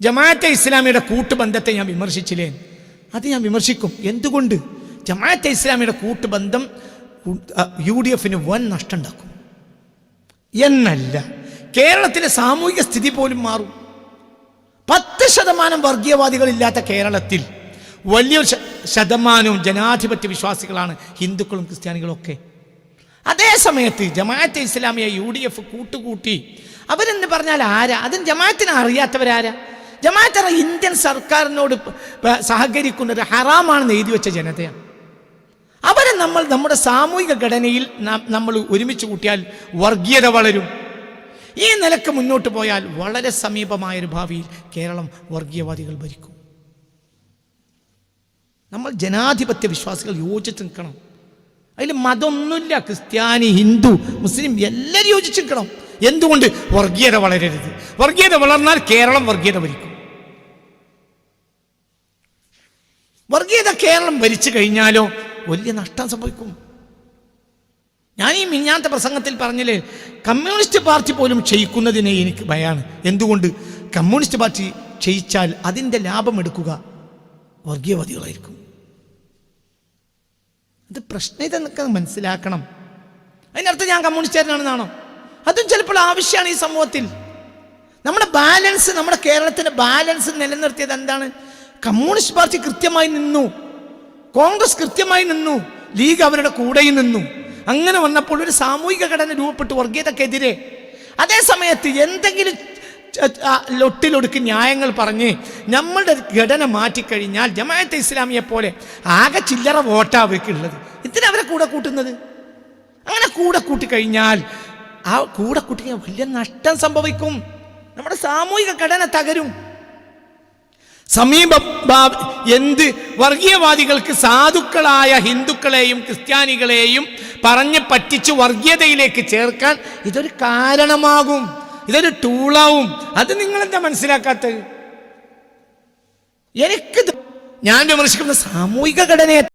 ജമാഅത്തെ ഇസ്ലാമിയുടെ കൂട്ടുബന്ധത്തെ ഞാൻ വിമർശിച്ചില്ലേ? അത് ഞാൻ വിമർശിക്കും. എന്തുകൊണ്ട്? ജമാഅത്തെ ഇസ്ലാമിയുടെ കൂട്ടുബന്ധം യു ഡി എഫിന് വൻ നഷ്ടം ഉണ്ടാക്കും എന്നല്ല. കേരളത്തിലെ സാമൂഹിക സ്ഥിതി പോലും മാറും. പത്ത് ശതമാനം വർഗീയവാദികളില്ലാത്ത കേരളത്തിൽ വലിയൊരു ശതമാനവും ജനാധിപത്യ വിശ്വാസികളാണ് ഹിന്ദുക്കളും ക്രിസ്ത്യാനികളും ഒക്കെ. അതേ സമയത്ത് ജമാഅത്തെ ഇസ്ലാമിയെ യു ഡി എഫ് കൂട്ടുകൂട്ടി. അവരെന്ന് പറഞ്ഞാൽ ആരാ? അതും ജമാഅത്തിനെ അറിയാത്തവരാരാ? ജമാഅത്ത് അറിയ ഇന്ത്യൻ സർക്കാരിനോട് സഹകരിക്കുന്നത് ഹറാമാണെന്ന് എഴുതി വെച്ച ജനതയാണ്. അവരെ നമ്മൾ നമ്മുടെ സാമൂഹിക ഘടനയിൽ നമ്മൾ ഒരുമിച്ച് കൂട്ടിയാൽ വർഗീയത വളരും. ഈ നിലയ്ക്ക് മുന്നോട്ട് പോയാൽ വളരെ സമീപമായൊരു ഭാവിയിൽ കേരളം വർഗീയവാദികൾ ഭരിക്കും. നമ്മൾ ജനാധിപത്യ വിശ്വാസികൾ യോജിച്ച് നിൽക്കണം. അതിൽ മതമൊന്നുമില്ല. ക്രിസ്ത്യാനി ഹിന്ദു മുസ്ലിം എല്ലാവരും യോജിച്ച് നിൽക്കണം. എന്തുകൊണ്ട്? വർഗീയത വളരരുത്. വർഗീയത വളർന്നാൽ കേരളം വർഗീയത ഭരിക്കും. വർഗീയത കേരളം ഭരിച്ചു കഴിഞ്ഞാലോ വലിയ നഷ്ടം സംഭവിക്കും. ഞാൻ ഈ മിഞ്ഞാത്ത പ്രസംഗത്തിൽ പറഞ്ഞില്ലേ കമ്മ്യൂണിസ്റ്റ് പാർട്ടി പോലും ക്ഷയിക്കുന്നതിനെ എനിക്ക് ഭയമാണ് എന്തുകൊണ്ട്? കമ്മ്യൂണിസ്റ്റ് പാർട്ടി ക്ഷയിച്ചാൽ അതിന്റെ ലാഭം എടുക്കുക വർഗീയവാദികളായിരിക്കും. അത് പ്രശ്നം ഇതെന്നൊക്കെ മനസ്സിലാക്കണം. അതിനർത്ഥം ഞാൻ കമ്മ്യൂണിസ്റ്റുകാരനാണെന്നാണോ? അതും ചിലപ്പോൾ ആവശ്യമാണ് ഈ സമൂഹത്തിൽ. നമ്മുടെ ബാലൻസ് നമ്മുടെ കേരളത്തിന്റെ ബാലൻസ് നിലനിർത്തിയത് എന്താണ്? കമ്മ്യൂണിസ്റ്റ് പാർട്ടി കൃത്യമായി നിന്നു. കോൺഗ്രസ് കൃത്യമായി നിന്നു. ലീഗ് അവരുടെ കൂടെയും നിന്നു. അങ്ങനെ വന്നപ്പോൾ ഒരു സാമൂഹിക ഘടന രൂപപ്പെട്ടു വർഗീയതക്കെതിരെ. അതേ സമയത്ത് എന്തെങ്കിലും ലൊട്ടിലൊടുക്കി ന്യായങ്ങൾ പറഞ്ഞ് നമ്മളുടെ ഘടന മാറ്റിക്കഴിഞ്ഞാൽ ജമാഅത്തെ ഇസ്ലാമിയെ പോലെ ആകെ ചില്ലറ വോട്ടാ അവർക്കുള്ളത്. എന്തിനാ അവരെ കൂടെ കൂട്ടുന്നത്? അങ്ങനെ കൂടെ കൂട്ടിക്കഴിഞ്ഞാൽ ആ കൂടെ കൂട്ടിക്കഴിഞ്ഞാൽ വലിയ നഷ്ടം സംഭവിക്കും. നമ്മുടെ സാമൂഹിക ഘടന തകരും. സമീപ എന്ത് വർഗീയവാദികൾക്ക് സാധുക്കളായ ഹിന്ദുക്കളെയും ക്രിസ്ത്യാനികളെയും പറഞ്ഞ് പറ്റിച്ച് വർഗീയതയിലേക്ക് ചേർക്കാൻ ഇതൊരു കാരണമാകും. ഇതൊരു ടൂളാവും. അത് നിങ്ങളെന്താ മനസ്സിലാക്കാത്തത്? എനിക്ക് ഞാൻ വിമർശിക്കുന്ന സാമൂഹിക ഘടനയെ